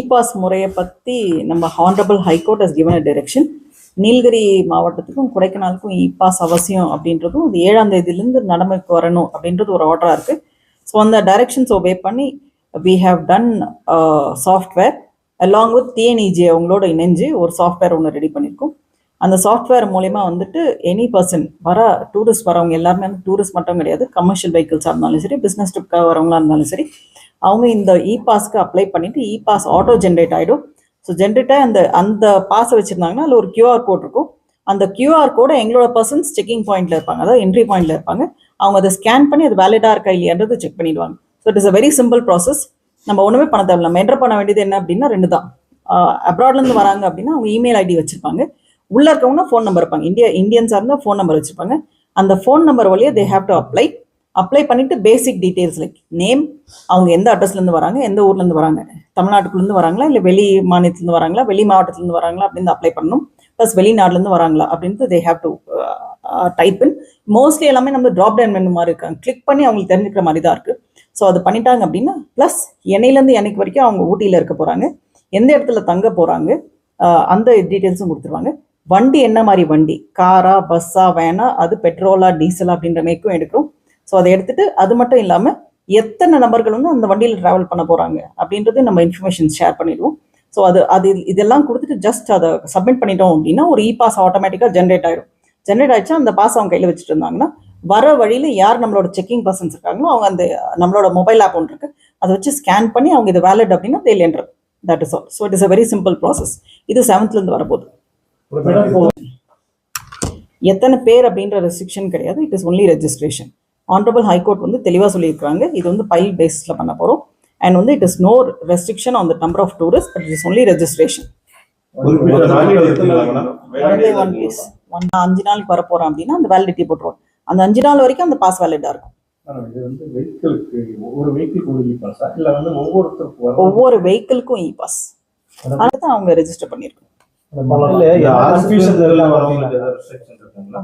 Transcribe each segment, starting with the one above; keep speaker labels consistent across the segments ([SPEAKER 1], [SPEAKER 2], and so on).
[SPEAKER 1] E pass முறையை பற்றி நம்ம honourable high court has given a direction Nilgiri மாவட்டத்துக்கும் கொடைக்கானலுக்கும் இ பாஸ் அவசியம் அப்படின்றதும் அது ஏழாம் தேதியிலேருந்து நடமைக்கு வரணும் அப்படின்றது ஒரு ஆர்டராக இருக்குது ஸோ அந்த டைரக்ஷன்ஸ் ஒபே பண்ணி we have done software along with TNEG அவங்களோட இணைஞ்சு ஒரு சாஃப்ட்வேர் ஒன்று ரெடி பண்ணியிருக்கோம் அந்த சாஃப்ட்வேர் மூலயமா வந்துட்டு எனி பர்சன் வர டூரிஸ்ட் வரவங்க எல்லாருமே வந்து டூரிஸ்ட் மட்டும் கிடையாது கமர்ஷியல் வெஹிக்கிள்ஸாக இருந்தாலும் சரி பிஸ்னஸ் ட்ரிப்காக வரவங்களா இருந்தாலும் சரி அவங்க இந்த இ பாஸ்க்கு அப்ளை பண்ணிட்டு இ பாஸ் ஆட்டோ ஜென்ரேட் ஆகிடும் ஸோ ஜென்ரேட்டாக அந்த அந்த பாஸை வச்சுருந்தாங்கன்னா அதில் ஒரு கியூஆர் கோட் இருக்கும். அந்த கியூஆர் கோடை எங்களோட பர்சன்ஸ் செக்கிங் பாயிண்ட்ல இருப்பாங்க. அதாவது என்ட்ரி பாயிண்ட்ல இருப்பாங்க. அவங்க அதை ஸ்கேன் பண்ணி அது வேலிடா இருக்கா இல்லையான்றது செக் பண்ணிடுவாங்க. So it is a very simple process நம்ம ஒன்றுமே பண்ண தேவை நம்ம என்டர் பண்ண வேண்டியது என்ன அப்படின்னா ரெண்டு தான். அப்ராட்லேருந்து வராங்க அப்படின்னா அவங்க இமெயில் ஐடி வச்சிருப்பாங்க. உள்ளே இருக்கவங்க ஃபோன் நம்பர் இருப்பாங்க. இந்தியா இந்தியன்ஸாக இருந்தால் ஃபோன் நம்பர் வச்சிருப்பாங்க. அந்த ஃபோன் நம்பர் வழியாக they have to apply apply பண்ணிட்டு பேசிக் டீட்டெயில்ஸ் லைக் நேம் அவங்க எந்த அட்ரஸ்லேருந்து வராங்க எந்த ஊர்லேருந்து வராங்க தமிழ்நாட்டுக்குள்ளேருந்து வராங்களா இல்லை வெளி மாநிலத்துலேருந்து வராங்களா வெளி மாவட்டத்துலேருந்து வராங்களா அப்படின்னு அப்ளை பண்ணணும். ப்ளஸ் வெளிநாடுலேருந்து வராங்களா அப்படின்ட்டு they have to type in mostly எல்லாமே நம்ம ட்ராப் டவுன் மெனு மாதிரி இருக்காங்க. கிளிக் பண்ணி அவங்களுக்கு தெரிஞ்சுக்கிற மாதிரி தான் இருக்குது ஸோ அது பண்ணிட்டாங்க அப்படின்னா ப்ளஸ் என்னையிலேருந்து என்னைக்கு வரைக்கும் அவங்க ஊட்டியில் இருக்க போகிறாங்க எந்த இடத்துல தங்க போகிறாங்க uh, அந்த டீட்டெயில்ஸும் கொடுத்துருவாங்க. வண்டி என்ன மாதிரி வண்டி? காரா பஸ்ஸா வேனா? அது பெட்ரோலா டீசலா அப்படின்ற மேக்கும் எடுக்கும். ஸோ அதை எடுத்துட்டு அது மட்டும் இல்லாமல் எத்தனை நபர்கள் வந்து அந்த வண்டியில் ட்ராவல் பண்ண போகிறாங்க அப்படின்றது நம்ம இன்ஃபர்மேஷன் ஷேர் பண்ணிடுவோம். ஸோ அது அது இதெல்லாம் கொடுத்துட்டு ஜஸ்ட் அதை சப்மிட் பண்ணிட்டோம் அப்படின்னா ஒரு இ பாஸ் ஆட்டோமேட்டிக்காக ஜென்ரேட் ஆயிடும் ஜென்ரேட் ஆயிடுச்சா அந்த பாஸ் அவங்க கையில் வச்சுட்டு இருந்தாங்கன்னா வர வழியில் யார் நம்மளோட செக்கிங் பர்சன்ஸ் இருக்காங்களோ அவங்க அந்த நம்மளோட மொபைல் ஆப் ஒன்று இருக்கு. அதை வச்சு ஸ்கேன் பண்ணி அவங்க இது வேலிட் அப்படின்னா தேல் என்ற that is all so it is a very simple process இது செவன்த்லேருந்து வரப்போகுது. எத்தனை பேர் அப்படின்ற ரெஸ்ட்ரிக்ஷன் கிடையாது. It is only registration honourable high court வந்து தெளிவாக சொல்லியிருக்காங்க இது வந்து பைல் பேஸில் பண்ண போகிறோம் அண்ட் வந்து it is no restriction on the number of tourist but it is only registration one days one அஞ்சு நாளுக்கு வர போகிறோம் அப்படின்னா அந்த வேலிடிட்டி போட்டுருவோம். அந்த அஞ்சு நாள் வரைக்கும் அந்த பாஸ் வேலிடாக இருக்கும்.
[SPEAKER 2] ஒவ்வொரு
[SPEAKER 1] வெஹிக்கிளுக்கும் இ பாஸ் அதுதான் அவங்க ரெஜிஸ்டர்
[SPEAKER 3] இருக்குங்களா?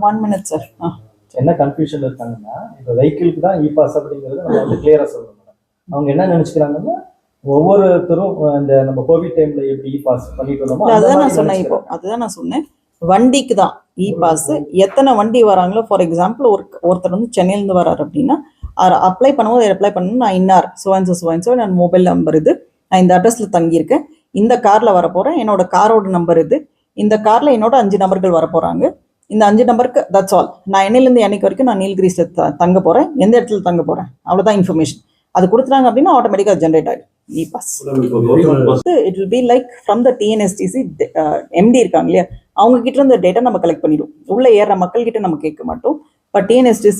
[SPEAKER 1] ஒன் மினிட் சார் ஆ.
[SPEAKER 4] என்ன கன்ஃபியூஷன் இருக்காங்கன்னா இப்போ வெஹிக்கிளுக்கு தான் இ பாஸ் அப்படிங்கிறது நம்ம வந்து கிளியரா சொல்லணும். அவங்க என்ன நினைச்சுக்கிறாங்கன்னா ஒவ்வொருத்தரும் இந்த நம்ம கோவிட் டைம்ல எப்படி இ பாஸ் பண்ணிட்டு வந்தோமோ
[SPEAKER 1] அதுதான் நான் சொன்னேன் இப்போ. அதுதான் நான் சொன்னேன். வண்டிக்கு தான் இ பாஸ் எத்தனை வண்டி வராங்களோ ஃபார் எக்ஸாம்பிள் ஒரு ஒருத்தர் வந்து சென்னையிலேருந்து வராரு அப்படின்னா அப்ளை பண்ணும்போது அப்ளை பண்ணணும் நான் இன்னார் சுவன்சோ சுவன்சோ நான் மொபைல் நம்பர் இது நான் இந்த அட்ரஸில் தங்கியிருக்கேன். இந்த காரில் வர போகிறேன் என்னோட காரோட நம்பர் இது இந்த காரில் என்னோட அஞ்சு நபர்கள் வர போகிறாங்க இந்த அஞ்சு நம்பருக்கு தட்ஸ் ஆல் நான் என்னையிலேருந்து என்னைக்கு வரைக்கும் நான் நீல்கிரிஸில் த தங்க போகிறேன் எந்த இடத்துல தங்க போகிறேன் அவ்வளோதான் இன்ஃபர்மேஷன் அது கொடுத்துட்டாங்க அப்படின்னா ஆட்டோமேட்டிக்காக ஜென்ரேட் ஆகிடும் e pass it will be like from the TNSTC MD இருக்காங்க இல்லையா? அவங்க கிட்ட இருந்த டேட்டா நம்ம கலெக்ட் பண்ணிடுவோம். உள்ள ஏற மக்கள் கிட்ட நம்ம கேட்க மாட்டோம். But TNSTC